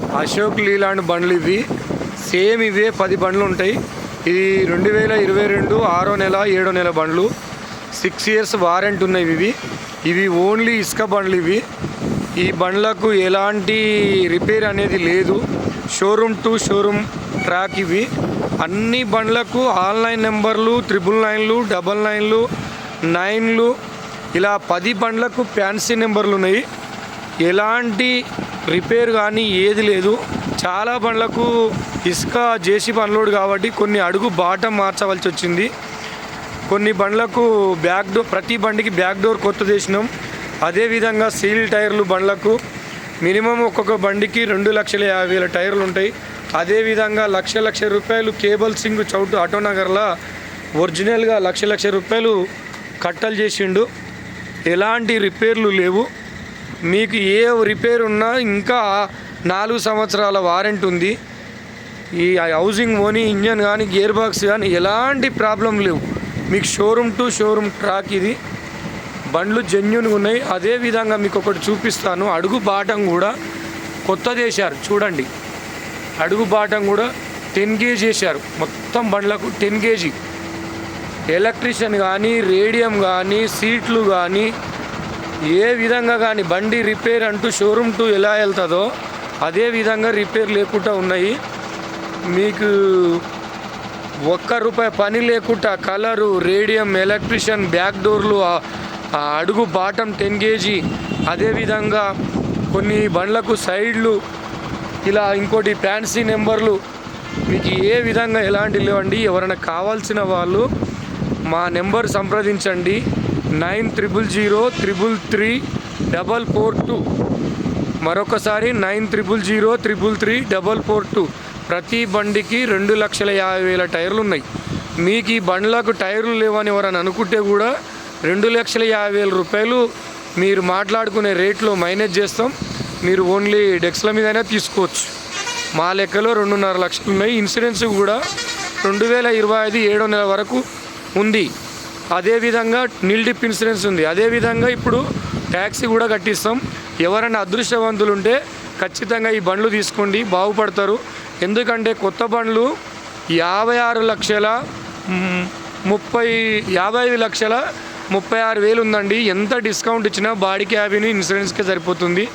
Ashok Leyland బండ్లు ఇవి. Same ఇవే పది బండ్లు ఉంటాయి. ఇది రెండు వేల ఇరవై రెండు ఆరో నెల ఏడో నెల బండ్లు. సిక్స్ ఇయర్స్ వారెంట్ ఉన్నాయి ఇవి. ఇవి ఓన్లీ ఇసుక బండ్లు ఇవి. ఈ బండ్లకు ఎలాంటి రిపేర్ అనేది లేదు. షోరూమ్ టు షోరూమ్ ట్రాక్ ఇవి. అన్ని బండ్లకు ఆన్లైన్ నెంబర్లు త్రిబుల్ నైన్లు డబల్ నైన్లు నైన్లు. ఇలా పది బండ్లకు ఫ్యాన్సీ నెంబర్లు ఉన్నాయి. ఎలాంటి రిపేర్ కానీ ఏది లేదు. చాలా బండ్లకు ఇసుక జేసీ అన్లోడ్ కాబట్టి కొన్ని అడుగు బాటం మార్చవలసి వచ్చింది. కొన్ని బండ్లకు బ్యాక్ డోర్ ప్రతి బండికి బ్యాక్ డోర్ కొత్త చేసినాం. అదేవిధంగా సీల్ టైర్లు బండ్లకు మినిమం ఒక్కొక్క బండికి రెండు లక్షల యాభై వేల టైర్లు ఉంటాయి. అదేవిధంగా లక్ష లక్ష రూపాయలు కేబుల్ సింగ్ చౌటు ఆటోనగర్లో ఒరిజినల్గా లక్ష లక్ష రూపాయలు కట్టలు చేసిండు. ఎలాంటి రిపేర్లు లేవు. మీకు ఏ రిపేర్ ఉన్నా ఇంకా నాలుగు సంవత్సరాల వారెంట్ ఉంది. ఈ హౌసింగ్ ఓనీ ఇంజన్ కానీ గేర్ బాక్స్ కానీ ఎలాంటి ప్రాబ్లం లేవు. మీకు షోరూమ్ టు షోరూమ్ ట్రాక్ ఇది. బండ్లు జెన్యున్గా ఉన్నాయి. అదే విధంగా మీకు ఒకటి చూపిస్తాను. అడుగు బాటం కూడా కొత్తది వేశారు చూడండి. అడుగు బాటం కూడా టెన్ కేజీ వేశారు మొత్తం బండ్లకు టెన్ కేజీ ఎలక్ట్రీషియన్ కానీ రేడియం కానీ సీట్లు కానీ ఏ విధంగా కానీ బండి రిపేర్ అంటూ షోరూమ్ టు ఎలా వెళ్తుందో అదే విధంగా రిపేర్ లేకుండా ఉన్నాయి. మీకు ఒక్క రూపాయి పని లేకుండా కలరు రేడియం ఎలక్ట్రిషియన్ బ్యాక్ డోర్లు ఆ- అడుగు బాటం టెన్ కేజీ అదేవిధంగా కొన్ని బండ్లకు సైడ్లు ఇలా ఇంకోటి ఫ్యాన్సీ నెంబర్లు మీకు ఏ విధంగా ఎలాంటి లేవండి ఎవరైనా కావాల్సిన వాళ్ళు మా నెంబర్ సంప్రదించండి. Nine triple zero triple three double four two. మరొకసారి nine triple zero triple three double four two. ప్రతి బండికి రెండు లక్షల యాభై వేల టైర్లు ఉన్నాయి. మీకు ఈ బండ్లకు టైర్లు లేవని ఎవరని అనుకుంటే కూడా రెండు లక్షల యాభై వేల రూపాయలు మీరు మాట్లాడుకునే రేట్లో మైనేజ్ చేస్తాం. మీరు ఓన్లీ డెక్స్ల మీదనే తీసుకోవచ్చు. మా లెక్కలో రెండున్నర లక్షలు ఉన్నాయి. ఇన్సూరెన్స్ కూడా రెండు వేల ఇరవై ఐదు ఏడో నెల వరకు ఉంది. అదేవిధంగా నిల్ డిప్ ఇన్సూరెన్స్ ఉంది. అదేవిధంగా ఇప్పుడు ట్యాక్సీ కూడా కట్టిస్తాం. ఎవరైనా అదృష్టవంతులు ఉంటే ఖచ్చితంగా ఈ బండ్లు తీసుకోండి. బాగుపడతారు. ఎందుకంటే కొత్త బండ్లు యాభై ఆరు లక్షల ముప్పై యాభై ఐదు లక్షల ముప్పై ఆరు వేలు ఉందండి. ఎంత డిస్కౌంట్ ఇచ్చినా బాడీ క్యాబిన్ ఇన్సూరెన్స్కే సరిపోతుంది.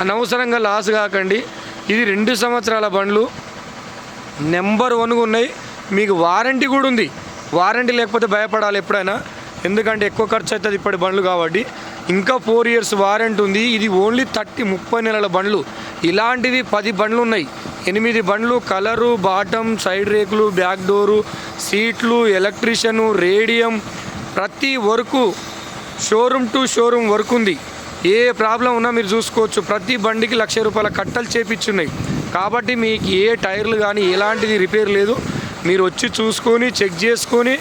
అనవసరంగా లాస్ కాకండి. ఇది రెండు సంవత్సరాల బండ్లు. నెంబర్ వన్గా ఉన్నాయి. మీకు వారంటీ కూడా ఉంది. వారంటీ లేకపోతే భయపడాలి ఎప్పుడైనా. ఎందుకంటే ఎక్కువ ఖర్చు అవుతుంది ఇప్పటి బండ్లు కాబట్టి. ఇంకా ఫోర్ ఇయర్స్ వారంటీ ఉంది. ఇది ఓన్లీ థర్టీ ముప్పై నెలల బండ్లు. ఇలాంటివి పది బండ్లు ఉన్నాయి. ఎనిమిది బండ్లు కలరు బాటం సైడ్ రేకులు బ్యాక్ డోరు సీట్లు ఎలక్ట్రీషియను రేడియం. ప్రతి వరకు షోరూమ్ టు షోరూమ్ వర్క్ ఉంది. ఏ ప్రాబ్లం ఉన్నా మీరు చూసుకోవచ్చు. ప్రతి బండికి లక్ష రూపాయల కట్టలు చేపించున్నాయి. కాబట్టి మీకు ఏ టైర్లు కానీ ఎలాంటిది రిపేర్ లేదు. మీరు వచ్చి చూసుకొని చెక్ చేసుకొని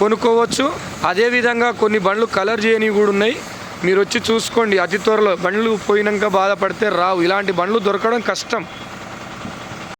కొనుక్కోవచ్చు. అదేవిధంగా కొన్ని బండ్లు కలర్ చేయనివి కూడా ఉన్నాయి. మీరు వచ్చి చూసుకోండి. అతి త్వరలో బండ్లు పోయినాక బాధపడితే రావు. ఇలాంటి బండ్లు దొరకడం కష్టం.